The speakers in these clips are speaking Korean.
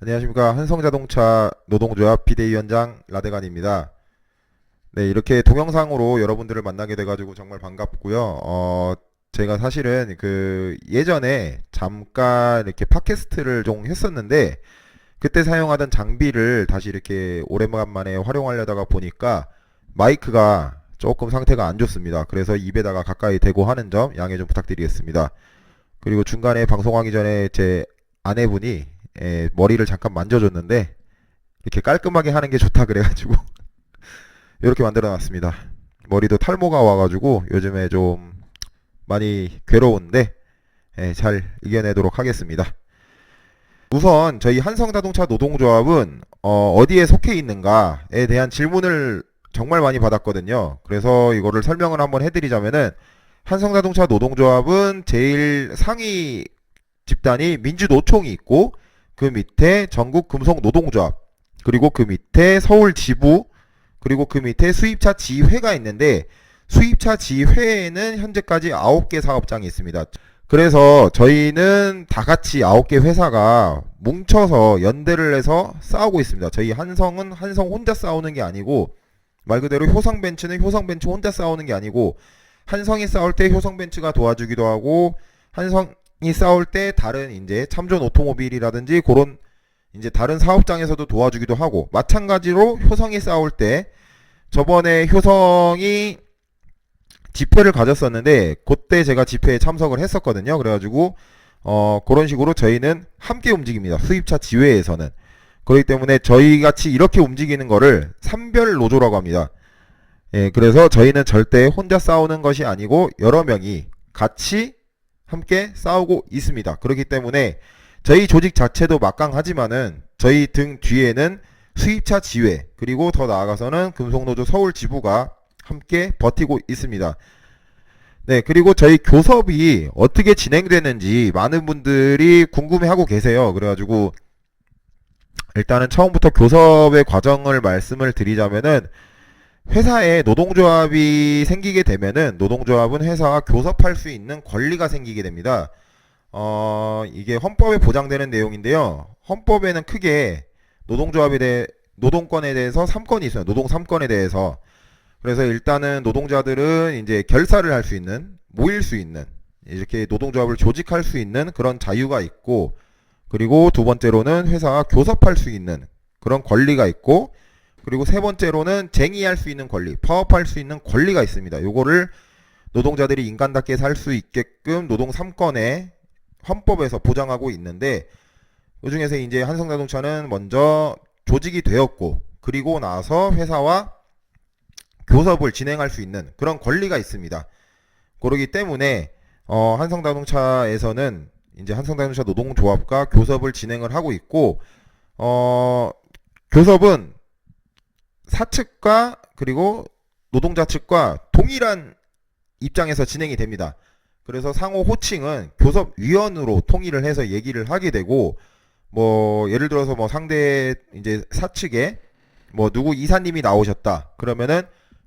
안녕하십니까 한성자동차 노동조합 비대위원장 라데간입니다. 네 이렇게 동영상으로 여러분들을 만나게 돼가지고 정말 반갑고요. 어 제가 사실은 그 예전에 잠깐 이렇게 팟캐스트를 좀 했었는데 그때 사용하던 장비를 다시 이렇게 오랜만에 활용하려다가 보니까 마이크가 조금 상태가 안 좋습니다. 그래서 입에다가 가까이 대고 하는 점 양해 좀 부탁드리겠습니다. 그리고 중간에 방송하기 전에 제 아내분이 예, 머리를 잠깐 만져줬는데 이렇게 깔끔하게 하는 게 좋다 그래가지고 이렇게 만들어 놨습니다. 머리도 탈모가 와가지고 요즘에 좀 많이 괴로운데 예, 잘 이겨내도록 하겠습니다. 우선 저희 한성자동차 노동조합은 어, 디에 속해 있는가에 대한 질문을 정말 많이 받았거든요. 그래서 이거를 설명을 한번 해드리자면은 한성자동차 노동조합은 제일 상위 집단이 민주노총이 있고 그 밑에 전국 금속 노동조합 그리고 그 밑에 서울 지부 그리고 그 밑에 수입차 지회가 있는데 수입차 지회에는 현재까지 9개 사업장이 있습니다. 그래서 저희는 다 같이 9개 회사가 뭉쳐서 연대를 해서 싸우고 있습니다. 저희 한성은 한성 혼자 싸우는 게 아니고 말 그대로 효성벤츠는 효성벤츠 혼자 싸우는 게 아니고 한성이 싸울 때 효성벤츠가 도와주기도 하고 한성 이 싸울 때 다른 이제 참전 오토모빌이라든지 그런 이제 다른 사업장에서도 도와주기도 하고 마찬가지로 효성이 싸울 때 저번에 효성이 집회를 가졌었는데 그때 제가 집회에 참석을 했었거든요. 그래가지고 어 그런 식으로 저희는 함께 움직입니다. 수입차 지회에서는 그렇기 때문에 저희 같이 이렇게 움직이는 거를 삼별 노조라고 합니다. 예, 그래서 저희는 절대 혼자 싸우는 것이 아니고 여러 명이 같이 함께 싸우고 있습니다. 그렇기 때문에 저희 조직 자체도 막강하지만은 저희 등 뒤에는 수입차 지회 그리고 더 나아가서는 금속노조 서울 지부가 함께 버티고 있습니다. 네, 그리고 저희 교섭이 어떻게 진행되는지 많은 분들이 궁금해하고 계세요. 그래가지고 일단은 처음부터 교섭의 과정을 말씀을 드리자면은 회사에 노동조합이 생기게 되면은 노동조합은 회사와 교섭할 수 있는 권리가 생기게 됩니다. 어, 이게 헌법에 보장되는 내용인데요. 헌법에는 크게 노동조합에 대해 노동권에 대해서 3건이 있어요. 노동 3건에 대해서. 그래서 일단은 노동자들은 이제 결사를 할 수 있는, 모일 수 있는, 이렇게 노동조합을 조직할 수 있는 그런 자유가 있고, 그리고 두 번째로는 회사와 교섭할 수 있는 그런 권리가 있고, 그리고 세 번째로는 쟁의할 수 있는 권리, 파업할 수 있는 권리가 있습니다. 요거를 노동자들이 인간답게 살 수 있게끔 노동 3건에 헌법에서 보장하고 있는데, 그 중에서 이제 한성자동차는 먼저 조직이 되었고, 그리고 나서 회사와 교섭을 진행할 수 있는 그런 권리가 있습니다. 그러기 때문에 어, 한성자동차에서는 이제 한성자동차 노동조합과 교섭을 진행을 하고 있고 어, 교섭은 사측과 그리고 노동자 측과 동일한 입장에서 진행이 됩니다. 그래서 상호 호칭은 교섭위원으로 통일을 해서 얘기를 하게 되고 뭐 예를 들어서 뭐 상대 이제 사측에 뭐 누구 이사님이 나오셨다 그러면은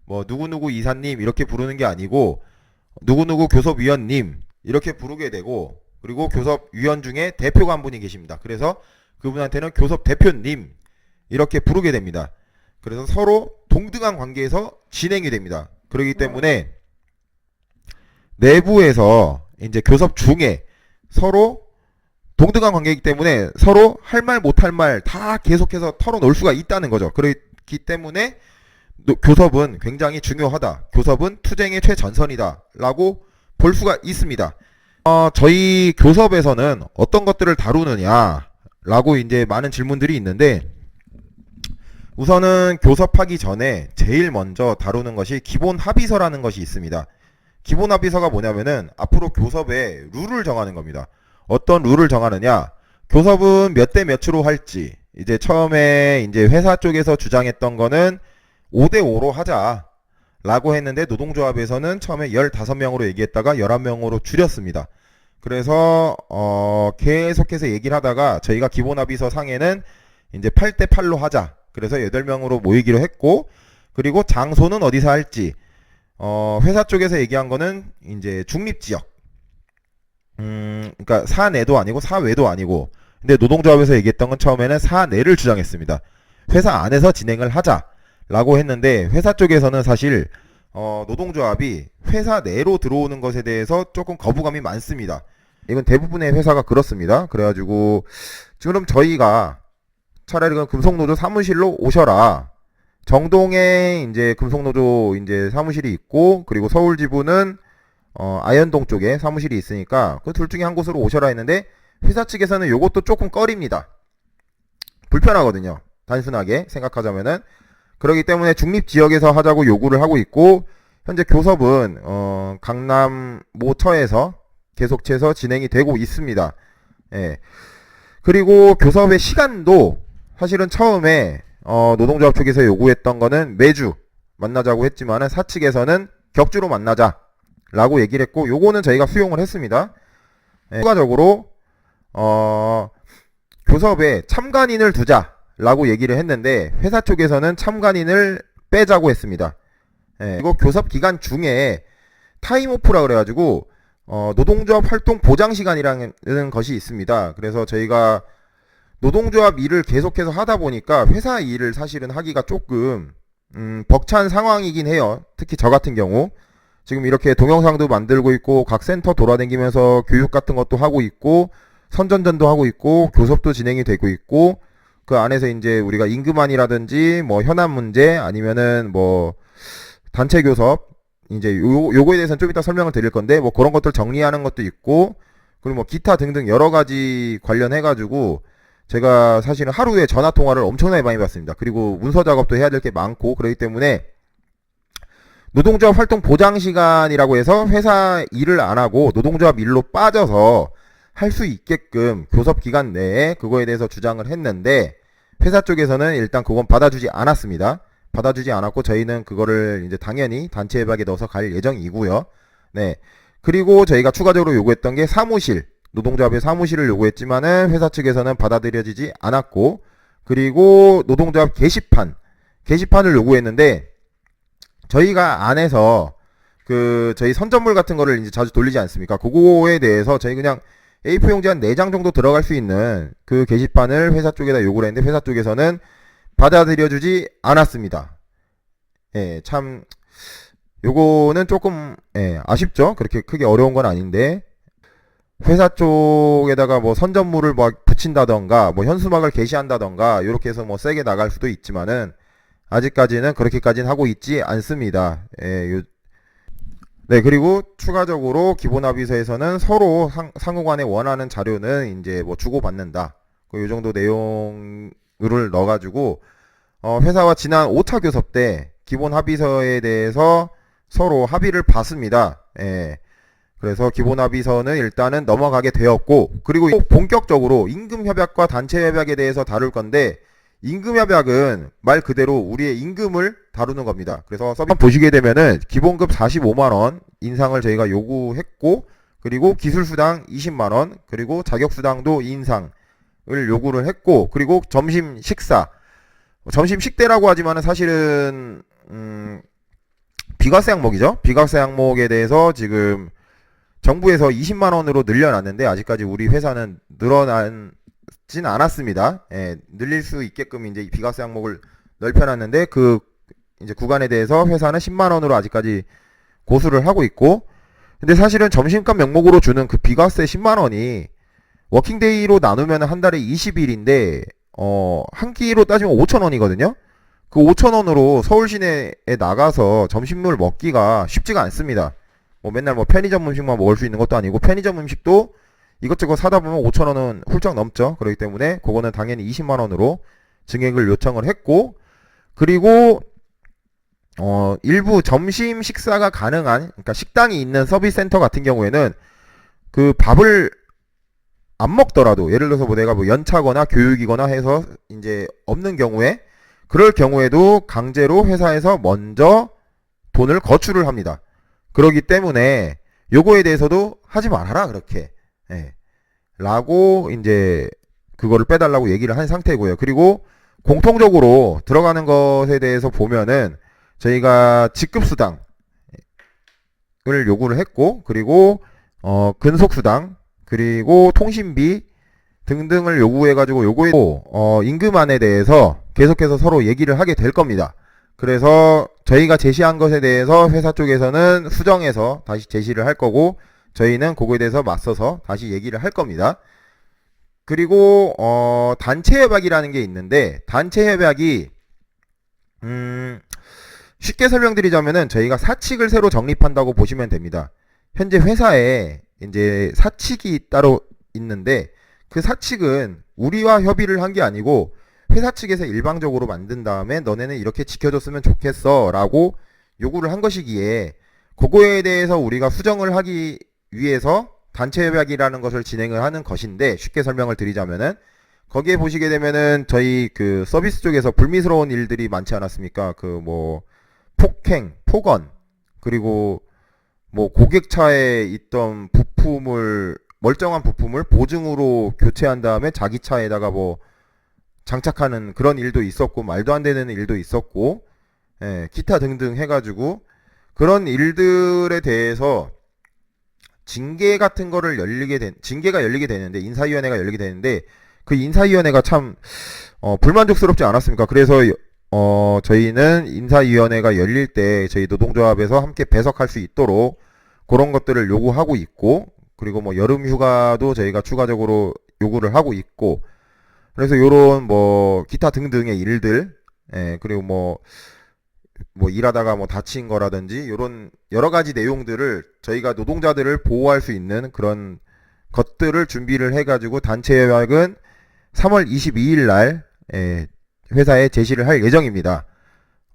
뭐 누구누구 이사님 이렇게 부르는 게 아니고 누구누구 교섭위원님 이렇게 부르게 되고 그리고 교섭위원 중에 대표가 한 분이 계십니다. 그래서 그분한테는 교섭 대표님 이렇게 부르게 됩니다. 그래서 서로 동등한 관계에서 진행이 됩니다. 그렇기 때문에 내부에서 이제 교섭 중에 서로 동등한 관계이기 때문에 서로 할 말 못할 말 다 계속해서 털어놓을 수가 있다는 거죠. 그렇기 때문에 노- 교섭은 굉장히 중요하다. 교섭은 투쟁의 최전선이다. 라고 볼 수가 있습니다. 어, 저희 교섭에서는 어떤 것들을 다루느냐. 라고 이제 많은 질문들이 있는데, 우선은 교섭하기 전에 제일 먼저 다루는 것이 기본 합의서라는 것이 있습니다. 기본 합의서가 뭐냐면은 앞으로 교섭의 룰을 정하는 겁니다. 어떤 룰을 정하느냐? 교섭은 몇 대 몇으로 할지. 이제 처음에 이제 회사 쪽에서 주장했던 거는 5대 5로 하자. 라고 했는데 노동조합에서는 처음에 15명으로 얘기했다가 11명으로 줄였습니다. 그래서 어 계속해서 얘기를 하다가 저희가 기본 합의서 상에는 이제 8대 8로 하자. 그래서 8명으로 모이기로 했고 그리고 장소는 어디서 할지 어 회사 쪽에서 얘기한 거는 이제 중립 지역 음 그러니까 사내도 아니고 사외도 아니고 근데 노동조합에서 얘기했던 건 처음에는 사내를 주장했습니다. 회사 안에서 진행을 하자라고 했는데 회사 쪽에서는 사실 어, 노동조합이 회사 내로 들어오는 것에 대해서 조금 거부감이 많습니다. 이건 대부분의 회사가 그렇습니다. 그래가지고 지금 저희가 차라리 그럼 금속노조 사무실로 오셔라. 정동에 이제 금속노조 이제 사무실이 있고 그리고 서울 지부는 어, 아현동 쪽에 사무실이 있으니까 그 둘 중에 한 곳으로 오셔라 했는데 회사 측에서는 요것도 조금 꺼립니다. 불편하거든요. 단순하게 생각하자면은 그렇기 때문에 중립 지역에서 하자고 요구를 하고 있고 현재 교섭은 어, 강남 모처에서 계속해서 진행이 되고 있습니다. 예. 그리고 교섭의 시간도 사실은 처음에 어, 노동조합 측에서 요구했던 거는 매주 만나자고 했지만은 사측에서는 격주로 만나자라고 얘기를 했고 요거는 저희가 수용을 했습니다. 예, 추가적으로 어, 교섭에 참관인을 두자라고 얘기를 했는데 회사 쪽에서는 참관인을 빼자고 했습니다. 예, 그리고 교섭 기간 중에 타임오프라 그래가지고 어, 노동조합 활동 보장 시간이라는 것이 있습니다. 그래서 저희가 노동조합 일을 계속해서 하다 보니까 회사 일을 사실은 하기가 조금 음, 벅찬 상황이긴 해요. 특히 저 같은 경우 지금 이렇게 동영상도 만들고 있고 각 센터 돌아다니면서 교육 같은 것도 하고 있고 선전전도 하고 있고 교섭도 진행이 되고 있고 그 안에서 이제 우리가 임금안이라든지 뭐 현안 문제 아니면은 뭐 단체 교섭 이제 요 요거에 대해서는 좀 이따 설명을 드릴 건데 뭐 그런 것들 정리하는 것도 있고 그리고 뭐 기타 등등 여러 가지 관련해 가지고 제가 사실은 하루에 전화 통화를 엄청나게 많이 받습니다. 그리고 문서 작업도 해야 될 게 많고 그렇기 때문에 노동조합 활동 보장 시간이라고 해서 회사 일을 안 하고 노동조합 일로 빠져서 할 수 있게끔 교섭 기간 내에 그거에 대해서 주장을 했는데 회사 쪽에서는 일단 그건 받아주지 않았습니다. 받아주지 않았고 저희는 그거를 이제 당연히 단체 협약에 넣어서 갈 예정이고요. 네. 그리고 저희가 추가적으로 요구했던 게 사무실 노동조합의 사무실을 요구했지만은 회사 측에서는 받아들여지지 않았고 그리고 노동조합 게시판 게시판을 요구했는데 저희가 안에서 그 저희 선전물 같은 거를 이제 자주 돌리지 않습니까? 그거에 대해서 저희 그냥 A4 용지 한 4장 정도 들어갈 수 있는 그 게시판을 회사 쪽에다 요구를 했는데 회사 쪽에서는 받아들여주지 않았습니다. 예, 참 요거는 조금 예, 아쉽죠. 그렇게 크게 어려운 건 아닌데 회사 쪽에다가 뭐 선전물을 막 붙인다던가 뭐 현수막을 게시한다던가 이렇게 해서 뭐 세게 나갈 수도 있지만은 아직까지는 그렇게까지는 하고 있지 않습니다. 예, 요, 네, 그리고 추가적으로 기본 합의서에서는 서로 상, 상호간에 원하는 자료는 이제 뭐 주고받는다. 그 요 정도 내용을 넣어가지고 어, 회사와 지난 5차 교섭 때 기본 합의서에 대해서 서로 합의를 봤습니다. 예. 그래서 기본 합의서는 일단은 넘어가게 되었고 그리고 본격적으로 임금 협약과 단체 협약에 대해서 다룰 건데 임금 협약은 말 그대로 우리의 임금을 다루는 겁니다. 그래서 서비스 보시게 되면은 기본급 45만 원 인상을 저희가 요구했고 그리고 기술 수당 20만 원 그리고 자격 수당도 인상을 요구를 했고 그리고 점심 식사 점심 식대라고 하지만은 사실은 음 비과세 항목이죠. 비과세 항목에 대해서 지금 정부에서 20만 원으로 늘려놨는데 아직까지 우리 회사는 늘어나진 않았습니다. 예, 늘릴 수 있게끔 이제 비과세 항목을 넓혀놨는데 그 이제 구간에 대해서 회사는 10만 원으로 아직까지 고수를 하고 있고 근데 사실은 점심값 명목으로 주는 그 비과세 10만 원이 워킹데이로 나누면 한 달에 20일인데 어, 한 끼로 따지면 5천 원이거든요. 그 5천 원으로 서울 시내에 나가서 점심을 먹기가 쉽지가 않습니다. 뭐 맨날 뭐 편의점 음식만 먹을 수 있는 것도 아니고 편의점 음식도 이것저것 사다 보면 5천 원은 훌쩍 넘죠. 그렇기 때문에 그거는 당연히 20만 원으로 증액을 요청을 했고 그리고 어 일부 점심 식사가 가능한 그러니까 식당이 있는 서비스 센터 같은 경우에는 그 밥을 안 먹더라도 예를 들어서 뭐 내가 뭐 연차거나 교육이거나 해서 이제 없는 경우에 그럴 경우에도 강제로 회사에서 먼저 돈을 거출을 합니다. 그러기 때문에 요거에 대해서도 하지 말아라 그렇게 예. 라고 이제 그거를 빼달라고 얘기를 한 상태고요. 그리고 공통적으로 들어가는 것에 대해서 보면은 저희가 직급수당을 요구를 했고 그리고 어 근속수당 그리고 통신비 등등을 요구해가지고 요구했고 어, 임금안에 대해서 계속해서 서로 얘기를 하게 될 겁니다. 그래서 저희가 제시한 것에 대해서 회사 쪽에서는 수정해서 다시 제시를 할 거고 저희는 그거에 대해서 맞서서 다시 얘기를 할 겁니다. 그리고 어, 단체 협약이라는 게 있는데 단체 협약이 음, 쉽게 설명드리자면은 저희가 사칙을 새로 정립한다고 보시면 됩니다. 현재 회사에 이제 사칙이 따로 있는데 그 사칙은 우리와 협의를 한 게 아니고 회사 측에서 일방적으로 만든 다음에 너네는 이렇게 지켜줬으면 좋겠어 라고 요구를 한 것이기에 그거에 대해서 우리가 수정을 하기 위해서 단체 협약이라는 것을 진행을 하는 것인데 쉽게 설명을 드리자면은 거기에 보시게 되면은 저희 그 서비스 쪽에서 불미스러운 일들이 많지 않았습니까? 그 뭐 폭행, 폭언 그리고 뭐 고객차에 있던 부품을 멀쩡한 부품을 보증으로 교체한 다음에 자기 차에다가 뭐 장착하는 그런 일도 있었고 말도 안 되는 일도 있었고 예, 기타 등등 해가지고 그런 일들에 대해서 징계 같은 거를 열리게 된 징계가 열리게 되는데 인사위원회가 열리게 되는데 그 인사위원회가 참 어, 불만족스럽지 않았습니까? 그래서 어, 저희는 인사위원회가 열릴 때 저희 노동조합에서 함께 배석할 수 있도록 그런 것들을 요구하고 있고 그리고 뭐 여름 휴가도 저희가 추가적으로 요구를 하고 있고 그래서 요런 뭐 기타 등등의 일들 예, 그리고 뭐뭐 일하다가 뭐 다친 거라든지 요런 여러 가지 내용들을 저희가 노동자들을 보호할 수 있는 그런 것들을 준비를 해 가지고 단체 협약은 3월 22일 날 예, 회사에 제시를 할 예정입니다.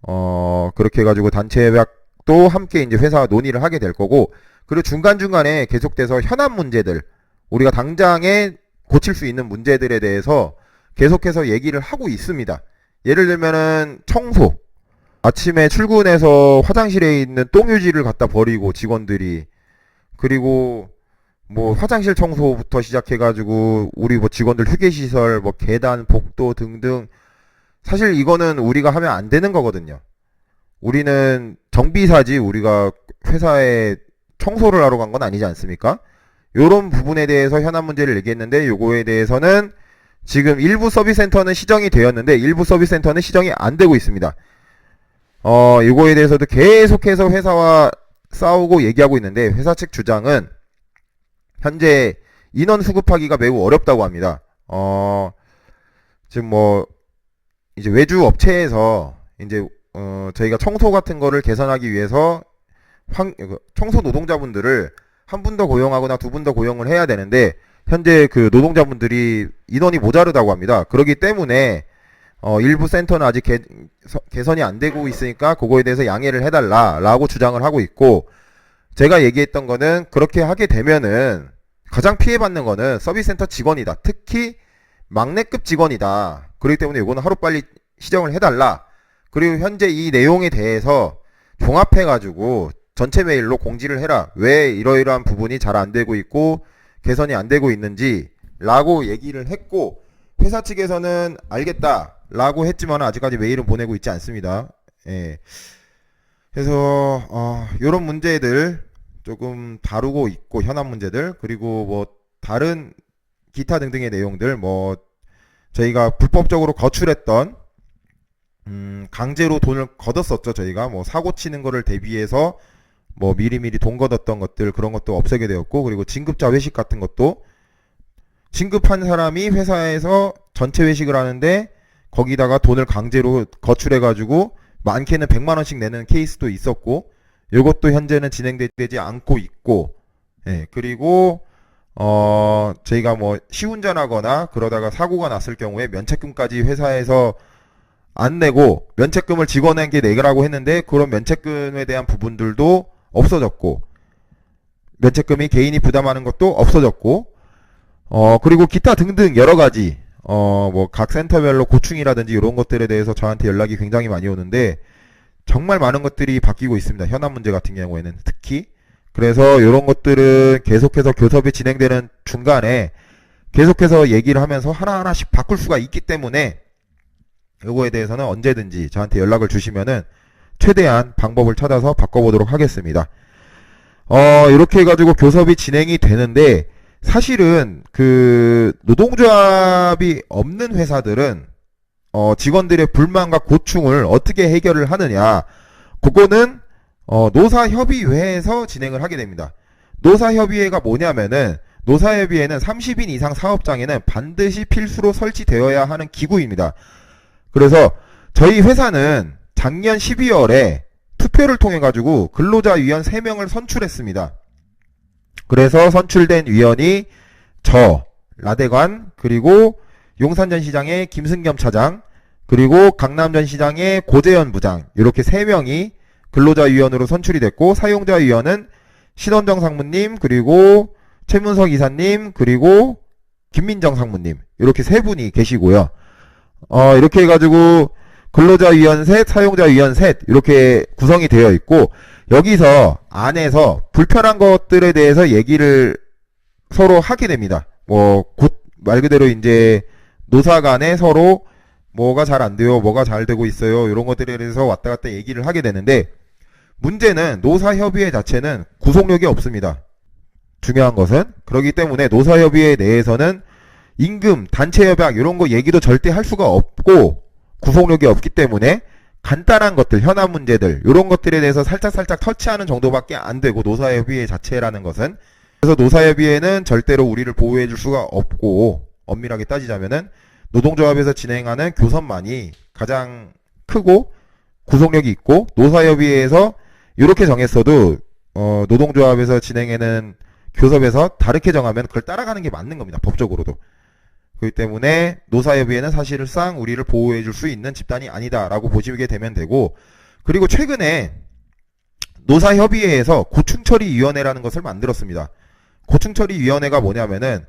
어 그렇게 해 가지고 단체 협약도 함께 이제 회사와 논의를 하게 될 거고 그리고 중간 중간에 계속돼서 현안 문제들 우리가 당장에 고칠 수 있는 문제들에 대해서 계속해서 얘기를 하고 있습니다. 예를 들면은 청소. 아침에 출근해서 화장실에 있는 똥 유지를 갖다 버리고 직원들이 그리고 뭐 화장실 청소부터 시작해가지고 우리 뭐 직원들 휴게시설 뭐 계단 복도 등등 사실 이거는 우리가 하면 안 되는 거거든요. 우리는 정비사지 우리가 회사에 청소를 하러 간 건 아니지 않습니까? 요런 부분에 대해서 현안 문제를 얘기했는데 요거에 대해서는 지금 일부 서비스 센터는 시정이 되었는데 일부 서비스 센터는 시정이 안 되고 있습니다. 어, 이거에 대해서도 계속해서 회사와 싸우고 얘기하고 있는데 회사 측 주장은 현재 인원 수급하기가 매우 어렵다고 합니다. 어, 지금 뭐 이제 외주 업체에서 이제 어, 저희가 청소 같은 거를 개선하기 위해서 황, 그 청소 노동자분들을 한 분 더 고용하거나 두 분 더 고용을 해야 되는데 현재 그 노동자분들이 인원이 모자르다고 합니다. 그렇기 때문에 어, 일부 센터는 아직 개, 서, 개선이 안 되고 있으니까 그거에 대해서 양해를 해달라라고 주장을 하고 있고 제가 얘기했던 거는 그렇게 하게 되면은 가장 피해받는 거는 서비스 센터 직원이다. 특히 막내급 직원이다. 그렇기 때문에 이거는 하루빨리 시정을 해달라. 그리고 현재 이 내용에 대해서 종합해가지고 전체 메일로 공지를 해라. 왜 이러이러한 부분이 잘 안 되고 있고 개선이 안 되고 있는지 라고 얘기를 했고 회사 측에서는 알겠다 라고 했지만 아직까지 메일은 보내고 있지 않습니다. 예. 그래서 어, 이런 문제들 조금 다루고 있고 현안 문제들 그리고 뭐 다른 기타 등등의 내용들 뭐 저희가 불법적으로 거출했던 음, 강제로 돈을 걷었었죠 저희가 뭐 사고 치는 거를 대비해서 뭐 미리미리 돈 걷었던 것들 그런 것도 없애게 되었고 그리고 진급자 회식 같은 것도 진급한 사람이 회사에서 전체 회식을 하는데 거기다가 돈을 강제로 거출해 가지고 많게는 100만 원씩 내는 케이스도 있었고 이것도 현재는 진행되지 않고 있고 예, 그리고 어 저희가 뭐 시운전하거나 그러다가 사고가 났을 경우에 면책금까지 회사에서 안 내고 면책금을 직원에게 내라고 했는데 그런 면책금에 대한 부분들도 없어졌고 면책금이 개인이 부담하는 것도 없어졌고 어 그리고 기타 등등 여러 가지 어 뭐 각 센터별로 고충이라든지 이런 것들에 대해서 저한테 연락이 굉장히 많이 오는데 정말 많은 것들이 바뀌고 있습니다. 현안 문제 같은 경우에는 특히 그래서 이런 것들은 계속해서 교섭이 진행되는 중간에 계속해서 얘기를 하면서 하나하나씩 바꿀 수가 있기 때문에 요거에 대해서는 언제든지 저한테 연락을 주시면은 최대한 방법을 찾아서 바꿔보도록 하겠습니다. 어, 이렇게 해가지고 교섭이 진행이 되는데 사실은 그 노동조합이 없는 회사들은 어, 직원들의 불만과 고충을 어떻게 해결을 하느냐. 그거는 어, 노사협의회에서 진행을 하게 됩니다. 노사협의회가 뭐냐면은 노사협의회는 30인 이상 사업장에는 반드시 필수로 설치되어야 하는 기구입니다. 그래서 저희 회사는 작년 12월에 투표를 통해 가지고 근로자 위원 3명을 선출했습니다. 그래서 선출된 위원이 저 라대관 그리고 용산전 시장의 김승겸 차장 그리고 강남전 시장의 고재현 부장 이렇게 세 명이 근로자 위원으로 선출이 됐고 사용자 위원은 신원정 상무님 그리고 최문석 이사님 그리고 김민정 상무님 이렇게 세 분이 계시고요. 어 이렇게 해가지고 근로자 위원 셋, 사용자 위원 셋 이렇게 구성이 되어 있고 여기서 안에서 불편한 것들에 대해서 얘기를 서로 하게 됩니다. 뭐곧말 그대로 이제 노사 간에 서로 뭐가 잘 안 돼요, 뭐가 잘 되고 있어요 이런 것들에 대해서 왔다 갔다 얘기를 하게 되는데 문제는 노사협의회 자체는 구속력이 없습니다. 중요한 것은 그렇기 때문에 노사협의회 내에서는 임금, 단체협약 이런 거 얘기도 절대 할 수가 없고 구속력이 없기 때문에 간단한 것들, 현안 문제들 이런 것들에 대해서 살짝 살짝 터치하는 정도밖에 안 되고 노사협의회 자체라는 것은 그래서 노사협의회는 절대로 우리를 보호해 줄 수가 없고 엄밀하게 따지자면은 노동조합에서 진행하는 교섭만이 가장 크고 구속력이 있고 노사협의회에서 이렇게 정했어도 어, 노동조합에서 진행하는 교섭에서 다르게 정하면 그걸 따라가는 게 맞는 겁니다. 법적으로도. 그렇기 때문에 노사협의회는 사실상 우리를 보호해 줄 수 있는 집단이 아니다라고 보시게 되면 되고 그리고 최근에 노사협의회에서 고충처리위원회라는 것을 만들었습니다. 고충처리위원회가 뭐냐면은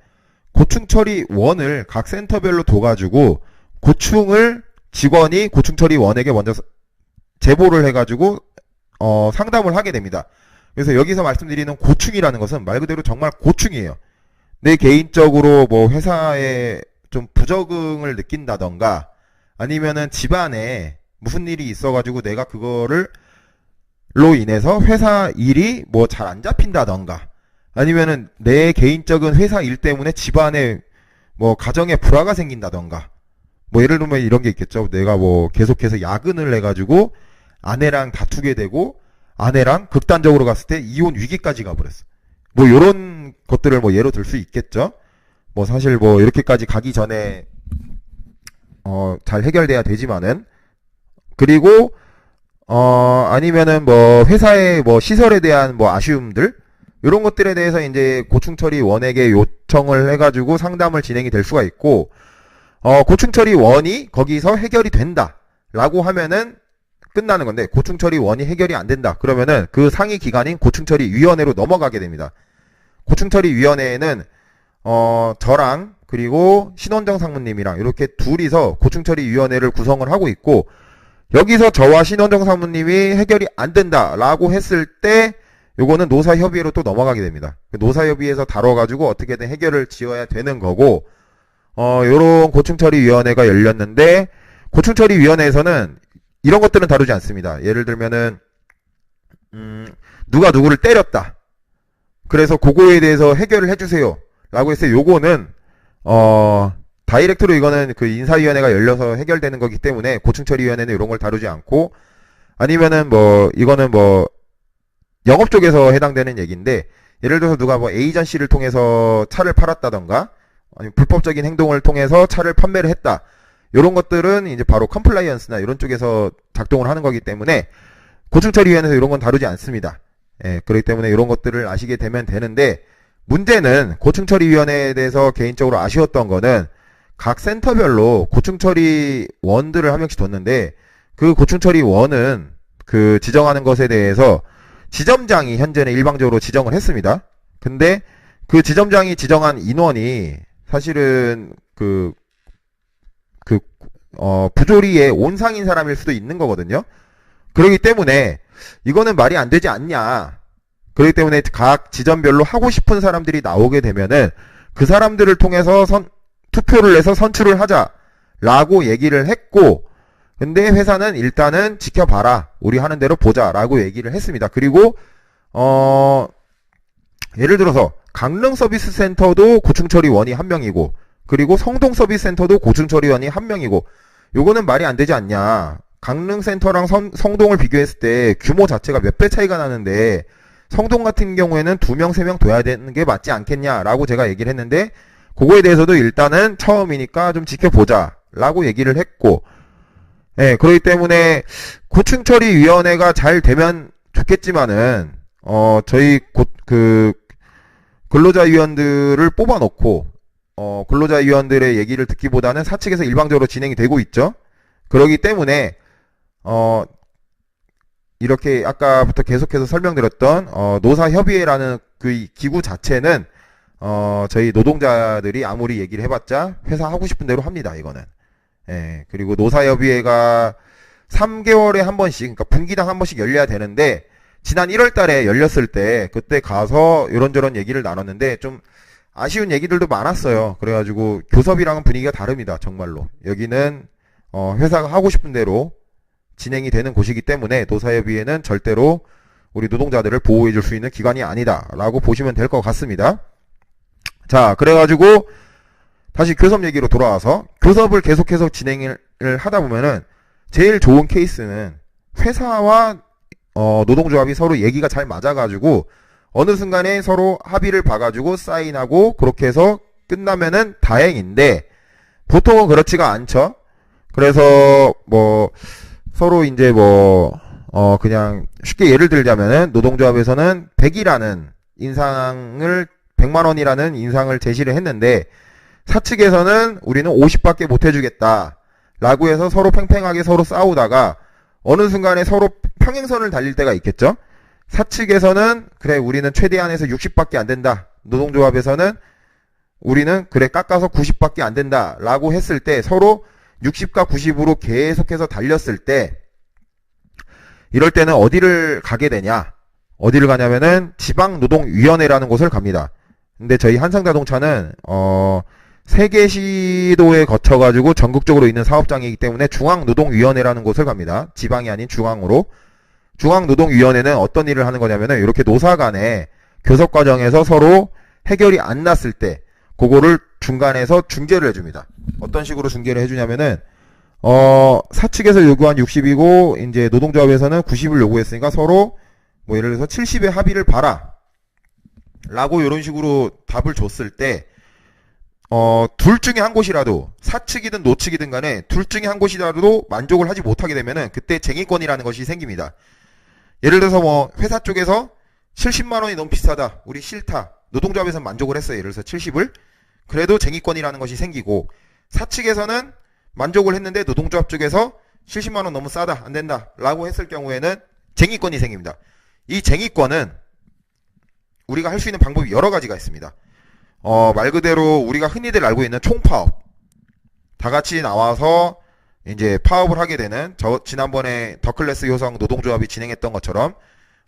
고충처리원을 각 센터별로 둬가지고 고충을 직원이 고충처리원에게 먼저 제보를 해가지고 어, 상담을 하게 됩니다. 그래서 여기서 말씀드리는 고충이라는 것은 말 그대로 정말 고충이에요. 내 개인적으로 뭐 회사에 좀 부적응을 느낀다던가 아니면은 집안에 무슨 일이 있어가지고 내가 그거를 로 인해서 회사 일이 뭐 잘 안 잡힌다던가 아니면은 내 개인적인 회사 일 때문에 집안에 뭐 가정에 불화가 생긴다던가 뭐 예를 들면 이런 게 있겠죠. 내가 뭐 계속해서 야근을 해가지고 아내랑 다투게 되고 아내랑 극단적으로 갔을 때 이혼 위기까지 가버렸어. 뭐 요런 것들을 뭐 예로 들 수 있겠죠. 뭐 사실 뭐 이렇게까지 가기 전에 어 잘 해결돼야 되지만은 그리고 어 아니면은 뭐 회사의 뭐 시설에 대한 뭐 아쉬움들 이런 것들에 대해서 이제 고충처리 원에게 요청을 해가지고 상담을 진행이 될 수가 있고 어 고충처리 원이 거기서 해결이 된다라고 하면은 끝나는 건데 고충처리 원이 해결이 안 된다. 그러면은 그 상위 기관인 고충처리 위원회로 넘어가게 됩니다. 고충처리 위원회에는 어 저랑 그리고 신원정 상무님이랑 이렇게 둘이서 고충처리 위원회를 구성을 하고 있고 여기서 저와 신원정 상무님이 해결이 안 된다라고 했을 때 요거는 노사협의회로 또 넘어가게 됩니다. 노사협의회에서 다뤄가지고 어떻게든 해결을 지어야 되는 거고 어 요런 고충처리 위원회가 열렸는데 고충처리 위원회에서는 이런 것들은 다루지 않습니다. 예를 들면은 음, 누가 누구를 때렸다. 그래서 그거에 대해서 해결을 해주세요. 라고 했어요. 요거는 어 다이렉트로 이거는 그 인사위원회가 열려서 해결되는 거기 때문에 고충처리위원회는 이런 걸 다루지 않고 아니면은 뭐 이거는 뭐 영업 쪽에서 해당되는 얘기인데 예를 들어서 누가 뭐 에이전시를 통해서 차를 팔았다던가 아니 불법적인 행동을 통해서 차를 판매를 했다. 이런 것들은 이제 바로 컴플라이언스나 이런 쪽에서 작동을 하는 거기 때문에 고충처리위원회에서 이런 건 다루지 않습니다. 예, 그렇기 때문에 이런 것들을 아시게 되면 되는데 문제는 고충 처리 위원회에 대해서 개인적으로 아쉬웠던 거는 각 센터별로 고충 처리 원들을 한 명씩 뒀는데 그 고충 처리 원은 그 지정하는 것에 대해서 지점장이 현재는 일방적으로 지정을 했습니다. 근데 그 지점장이 지정한 인원이 사실은 그 그, 어, 부조리의 온상인 사람일 수도 있는 거거든요. 그렇기 때문에 이거는 말이 안 되지 않냐. 그렇기 때문에 각 지점별로 하고 싶은 사람들이 나오게 되면은 그 사람들을 통해서 선, 투표를 해서 선출을 하자라고 얘기를 했고 근데 회사는 일단은 지켜봐라. 우리 하는 대로 보자라고 얘기를 했습니다. 그리고 어 예를 들어서 강릉 서비스 센터도 고충 처리원이 한 명이고 그리고 성동 서비스 센터도 고충 처리원이 한 명이고 요거는 말이 안 되지 않냐. 강릉 센터랑 성, 성동을 비교했을 때 규모 자체가 몇 배 차이가 나는데 성동 같은 경우에는 두 명, 세 명 둬야 되는 게 맞지 않겠냐라고 제가 얘기를 했는데 그거에 대해서도 일단은 처음이니까 좀 지켜보자 라고 얘기를 했고 예, 그렇기 때문에 고충 처리 위원회가 잘 되면 좋겠지만은 어 저희 곧 그 근로자 위원들을 뽑아 놓고 어 근로자 위원들의 얘기를 듣기보다는 사측에서 일방적으로 진행이 되고 있죠. 그러기 때문에 어 이렇게 아까부터 계속해서 설명드렸던 어 노사협의회라는 그 기구 자체는 어 저희 노동자들이 아무리 얘기를 해봤자 회사 하고 싶은 대로 합니다. 이거는 예 그리고 노사협의회가 3개월에 한 번씩 그러니까 분기당 한 번씩 열려야 되는데 지난 1월 달에 열렸을 때 그때 가서 이런저런 얘기를 나눴는데 좀 아쉬운 얘기들도 많았어요. 그래가지고 교섭이랑은 분위기가 다릅니다. 정말로. 여기는 어, 회사가 하고 싶은 대로 진행이 되는 곳이기 때문에 노사협의회는 절대로 우리 노동자들을 보호해 줄 수 있는 기관이 아니다라고 보시면 될 것 같습니다. 자, 그래가지고 다시 교섭 얘기로 돌아와서 교섭을 계속해서 진행을 하다 보면은 제일 좋은 케이스는 회사와 어, 노동조합이 서로 얘기가 잘 맞아가지고 어느 순간에 서로 합의를 봐가지고 사인하고 그렇게 해서 끝나면은 다행인데 보통은 그렇지가 않죠. 그래서 뭐 서로 이제 뭐 어 그냥 쉽게 예를 들자면은 노동조합에서는 100이라는 인상을 100만 원이라는 인상을 제시를 했는데 사측에서는 우리는 50밖에 못 해주겠다. 라고 해서 서로 팽팽하게 서로 싸우다가 어느 순간에 서로 평행선을 달릴 때가 있겠죠. 사측에서는 그래 우리는 최대한에서 60밖에 안 된다. 노동조합에서는 우리는 그래 깎아서 90밖에 안 된다. 라고 했을 때 서로 60과 90으로 계속해서 달렸을 때 이럴 때는 어디를 가게 되냐? 어디를 가냐면은 지방노동위원회라는 곳을 갑니다. 근데 저희 한상자동차는 어 세개 시도에 거쳐가지고 전국적으로 있는 사업장이기 때문에 중앙노동위원회라는 곳을 갑니다. 지방이 아닌 중앙으로. 중앙노동위원회는 어떤 일을 하는 거냐면은 이렇게 노사 간에 교섭 과정에서 서로 해결이 안 났을 때 그거를 중간에서 중재를 해줍니다. 어떤 식으로 중재를 해주냐면은 어 사측에서 요구한 60이고 이제 노동조합에서는 90을 요구했으니까 서로 뭐 예를 들어서 70의 합의를 봐라 라고 이런 식으로 답을 줬을 때 어, 둘 중에 한 곳이라도 사측이든 노측이든 간에 둘 중에 한 곳이라도 만족을 하지 못하게 되면은 그때 쟁의권이라는 것이 생깁니다. 예를 들어서 뭐 회사 쪽에서 70만 원이 너무 비싸다. 우리 싫다. 노동조합에서 만족을 했어요. 예를 들어서 70을. 그래도 쟁의권이라는 것이 생기고 사측에서는 만족을 했는데 노동조합 쪽에서 70만 원 너무 싸다. 안 된다. 라고 했을 경우에는 쟁의권이 생깁니다. 이 쟁의권은 우리가 할 수 있는 방법이 여러 가지가 있습니다. 어, 말 그대로 우리가 흔히들 알고 있는 총파업. 다 같이 나와서 이제 파업을 하게 되는 저 지난번에 더클래스 효성 노동조합이 진행했던 것처럼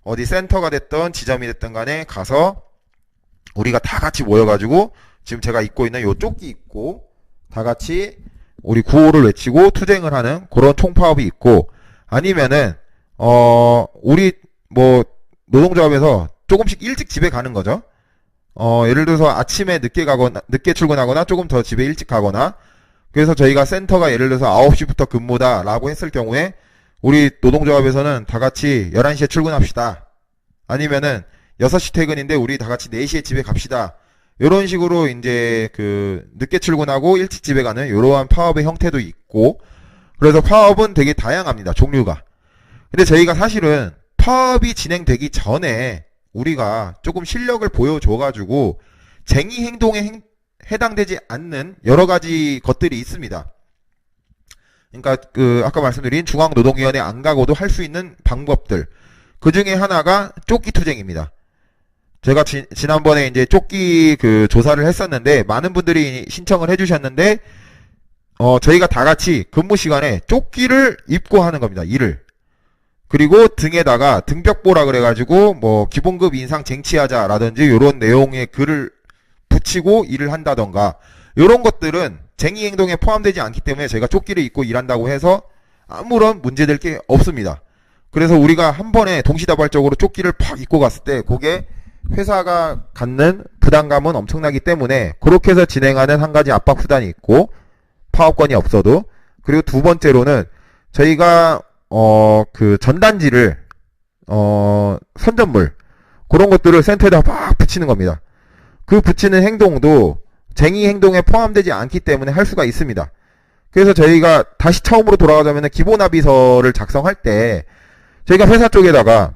어디 센터가 됐던 지점이 됐던 간에 가서 우리가 다 같이 모여가지고 지금 제가 입고 있는 요 조끼 입고 다 같이 우리 구호를 외치고 투쟁을 하는 그런 총파업이 있고 아니면은 어 우리 뭐 노동조합에서 조금씩 일찍 집에 가는 거죠. 어, 예를 들어서 아침에 늦게 가거나, 늦게 출근하거나 조금 더 집에 일찍 가거나, 그래서 저희가 센터가 예를 들어서 9시부터 근무다 라고 했을 경우에, 우리 노동조합에서는 다 같이 11시에 출근합시다. 아니면은 6시 퇴근인데 우리 다 같이 4시에 집에 갑시다. 이런 식으로 이제 그 늦게 출근하고 일찍 집에 가는 이러한 파업의 형태도 있고, 그래서 파업은 되게 다양합니다. 종류가. 근데 저희가 사실은 파업이 진행되기 전에 우리가 조금 실력을 보여줘가지고 쟁의 행동에 행, 해당되지 않는 여러 가지 것들이 있습니다. 그러니까 그 아까 말씀드린 중앙노동위원회 안 가고도 할 수 있는 방법들 그 중에 하나가 쫓기 투쟁입니다. 제가 지, 지난번에 이제 쫓기 그 조사를 했었는데 많은 분들이 신청을 해주셨는데 어 저희가 다 같이 근무 시간에 쫓기를 입고 하는 겁니다. 일을 그리고 등에다가 등벽보라 그래가지고 뭐 기본급 인상 쟁취하자라든지 이런 내용의 글을 붙이고 일을 한다던가 이런 것들은 쟁의 행동에 포함되지 않기 때문에 제가 조끼를 입고 일한다고 해서 아무런 문제될 게 없습니다. 그래서 우리가 한 번에 동시다발적으로 조끼를 팍 입고 갔을 때 그게 회사가 갖는 부담감은 엄청나기 때문에 그렇게 해서 진행하는 한 가지 압박 수단이 있고 파업권이 없어도 그리고 두 번째로는 저희가 어 그 전단지를 어 선전물 그런 것들을 센터에다 막 붙이는 겁니다. 그 붙이는 행동도 쟁의 행동에 포함되지 않기 때문에 할 수가 있습니다. 그래서 저희가 다시 처음으로 돌아가자면 기본 합의서를 작성할 때 저희가 회사 쪽에다가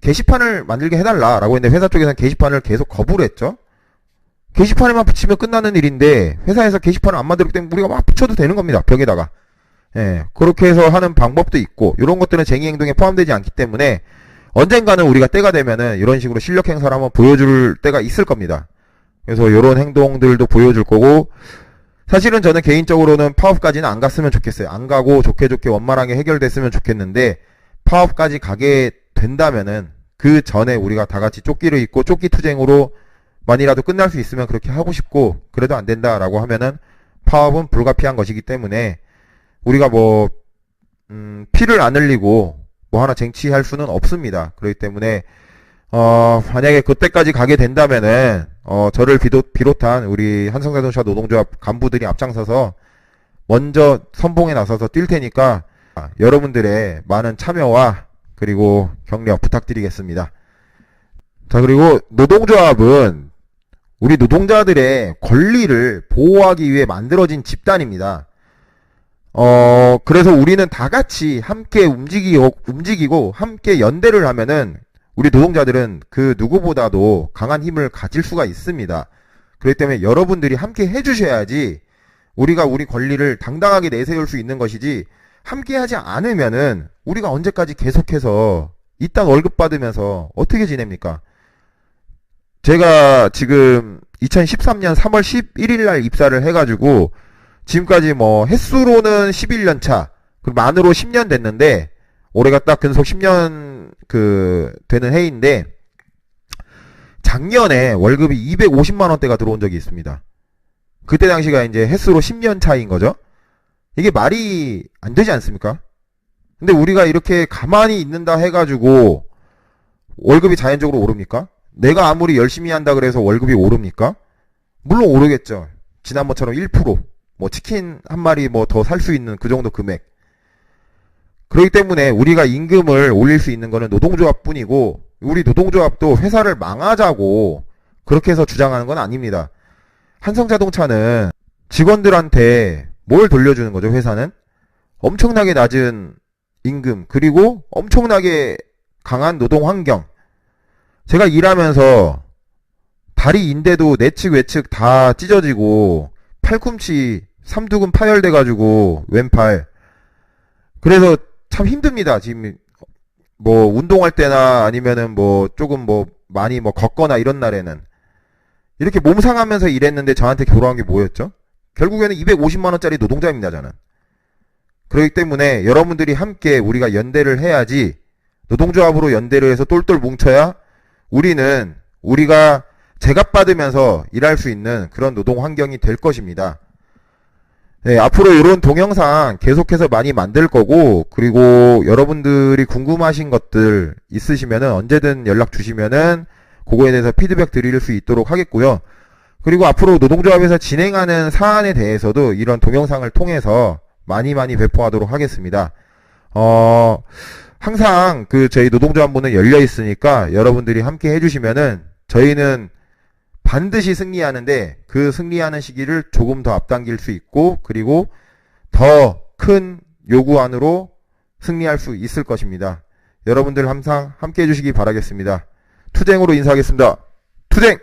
게시판을 만들게 해달라라고 했는데 회사 쪽에서는 게시판을 계속 거부를 했죠. 게시판에만 붙이면 끝나는 일인데 회사에서 게시판을 안 만들기 때문에 우리가 막 붙여도 되는 겁니다. 벽에다가. 예, 그렇게 해서 하는 방법도 있고 이런 것들은 쟁의 행동에 포함되지 않기 때문에 언젠가는 우리가 때가 되면은 이런 식으로 실력 행사를 한번 보여줄 때가 있을 겁니다. 그래서 이런 행동들도 보여줄 거고 사실은 저는 개인적으로는 파업까지는 안 갔으면 좋겠어요. 안 가고 좋게 좋게 원만하게 해결됐으면 좋겠는데 파업까지 가게 된다면은 그 전에 우리가 다 같이 조끼를 입고 조끼 투쟁으로 만이라도 끝날 수 있으면 그렇게 하고 싶고 그래도 안 된다라고 하면은 파업은 불가피한 것이기 때문에 우리가 뭐 음, 피를 안 흘리고 뭐 하나 쟁취할 수는 없습니다. 그렇기 때문에 어, 만약에 그때까지 가게 된다면은 어, 저를 비롯, 비롯한 우리 한성자동차 노동조합 간부들이 앞장서서 먼저 선봉에 나서서 뛸 테니까 여러분들의 많은 참여와 그리고 격려 부탁드리겠습니다. 자, 그리고 노동조합은 우리 노동자들의 권리를 보호하기 위해 만들어진 집단입니다. 어, 그래서 우리는 다 같이 함께 움직이고, 움직이고, 함께 연대를 하면은, 우리 노동자들은 그 누구보다도 강한 힘을 가질 수가 있습니다. 그렇기 때문에 여러분들이 함께 해주셔야지, 우리가 우리 권리를 당당하게 내세울 수 있는 것이지, 함께 하지 않으면은, 우리가 언제까지 계속해서, 이딴 월급 받으면서, 어떻게 지냅니까? 제가 지금 2013년 3월 11일 날 입사를 해가지고, 지금까지 뭐 횟수로는 11년 차, 그 만으로 10년 됐는데 올해가 딱 근속 10년 그 되는 해인데 작년에 월급이 250만 원대가 들어온 적이 있습니다. 그때 당시가 이제 횟수로 10년 차인 거죠. 이게 말이 안 되지 않습니까? 근데 우리가 이렇게 가만히 있는다 해가지고 월급이 자연적으로 오릅니까? 내가 아무리 열심히 한다 그래서 월급이 오릅니까? 물론 오르겠죠. 지난번처럼 1%. 뭐 치킨 한 마리 뭐 더 살 수 있는 그 정도 금액. 그렇기 때문에 우리가 임금을 올릴 수 있는 거는 노동조합뿐이고 우리 노동조합도 회사를 망하자고 그렇게 해서 주장하는 건 아닙니다. 한성자동차는 직원들한테 뭘 돌려주는 거죠, 회사는? 엄청나게 낮은 임금, 그리고 엄청나게 강한 노동 환경. 제가 일하면서 다리 인대도 내측 외측 다 찢어지고 팔꿈치 삼두근 파열돼 가지고 왼팔 그래서 참 힘듭니다 지금 뭐 운동할 때나 아니면은 뭐 조금 뭐 많이 뭐 걷거나 이런 날에는 이렇게 몸 상하면서 일했는데 저한테 결혼한 게 뭐였죠? 결국에는 250만 원짜리 노동자입니다 저는 그렇기 때문에 여러분들이 함께 우리가 연대를 해야지 노동조합으로 연대를 해서 똘똘 뭉쳐야 우리는 우리가 제값 받으면서 일할 수 있는 그런 노동 환경이 될 것입니다. 네, 앞으로 이런 동영상 계속해서 많이 만들 거고, 그리고 여러분들이 궁금하신 것들 있으시면은 언제든 연락 주시면은 그거에 대해서 피드백 드릴 수 있도록 하겠고요. 그리고 앞으로 노동조합에서 진행하는 사안에 대해서도 이런 동영상을 통해서 많이 많이 배포하도록 하겠습니다. 어, 항상 그 저희 노동조합 문은 열려 있으니까 여러분들이 함께 해주시면은 저희는 반드시 승리하는데 그 승리하는 시기를 조금 더 앞당길 수 있고 그리고 더 큰 요구안으로 승리할 수 있을 것입니다. 여러분들 항상 함께 해주시기 바라겠습니다. 투쟁으로 인사하겠습니다. 투쟁!